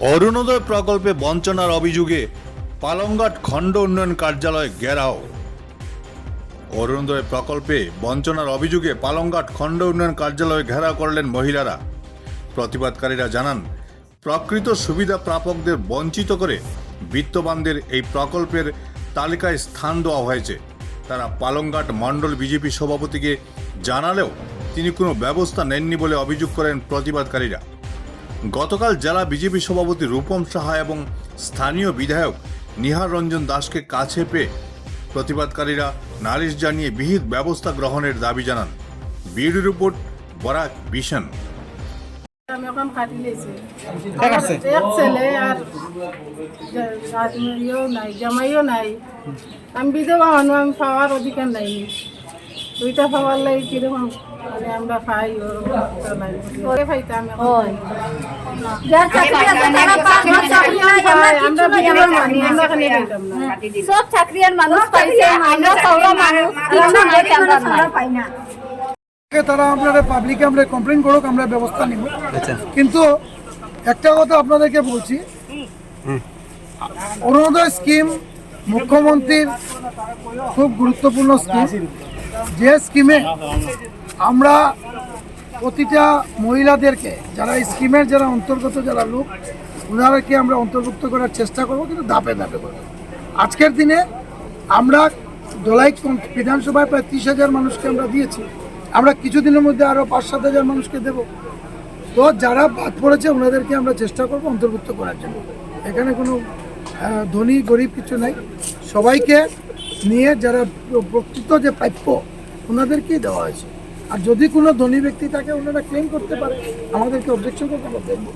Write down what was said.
অরুণোদয় প্রকল্পে বঞ্চনার অভিযোগে পালংঘাট খণ্ড উন্নয়ন কার্যালয় ঘেরাও। অরুণোদয় প্রকল্পে বঞ্চনার অভিযোগে পালংঘাট খণ্ড উন্নয়ন কার্যালয় ঘেরাও করলেন মহিলারা। প্রতিবাদকারীরা জানান, প্রকৃত সুবিধা প্রাপকদের বঞ্চিত করে বিত্তবানদের এই প্রকল্পের তালিকায় স্থান দেওয়া হয়েছে। তারা পালংঘাট মণ্ডল বিজেপি সভাপতিকে জানালেও তিনি কোনো ব্যবস্থা নেননি বলে অভিযোগ করেন প্রতিবাদকারীরা। গতকাল জেলা বিজেপি সভাপতি রূপম সাহা এবং স্থানীয় বিধায়ক নিহার রঞ্জন দাসকে কাছে পেয়ে প্রতিবাদকারীরা নালিশ জানিয়ে বিহিত ব্যবস্থা গ্রহণের দাবি জানান। বিউরো রিপোর্ট বরাক বিশন আমি বিধবা আমি পাওয়ার অধিকার নাই। দুইটা পাওয়ার লাগে কীরকম? মানে আমরা পাই ওরে পাইতাম সব চাকরিয়ার মানুষ পাইছে আমরা সৌরা মানুষ আমরা পাই না। তারা আপনারা পাবলিকে আমরা কমপ্লেন করুক আমরা ব্যবস্থা নিব। কিন্তু একটা কথা আপনাদেরকে বলছি। অরুণোদয় স্কিম মুখ্যমন্ত্রীর খুব গুরুত্বপূর্ণ স্কিম যে স্কিমে আমরা প্রতিটা মহিলাদেরকে, যারা স্কিমের যারা অন্তর্গত যারা লোক ওনারাকে আমরা অন্তর্ভুক্ত করার চেষ্টা করব, কিন্তু ধাপে ধাপে করব। আজকের দিনে আমরা দোলাই বিধানসভায় প্রায় ত্রিশ হাজার মানুষকে আমরা দিয়েছি। আমরা কিছুদিনের মধ্যে আরও পাঁচ সাত হাজার মানুষকে দেবো। তো যারা বাদ পড়েছে ওনাদেরকে আমরা চেষ্টা করব অন্তর্ভুক্ত করার জন্য। এখানে কোনো ধনী, গরিব কিছু নাই। সবাইকে নিয়ে যারা প্র- প্রকৃত যে প্রাপ্য ওনাদেরকেই দেওয়া হয়েছে। আর যদি কোনো ধনী ব্যক্তি তাকে ওনারা ক্লেম করতে পারে। আমাদেরকে অবজেকশন করতে দেখব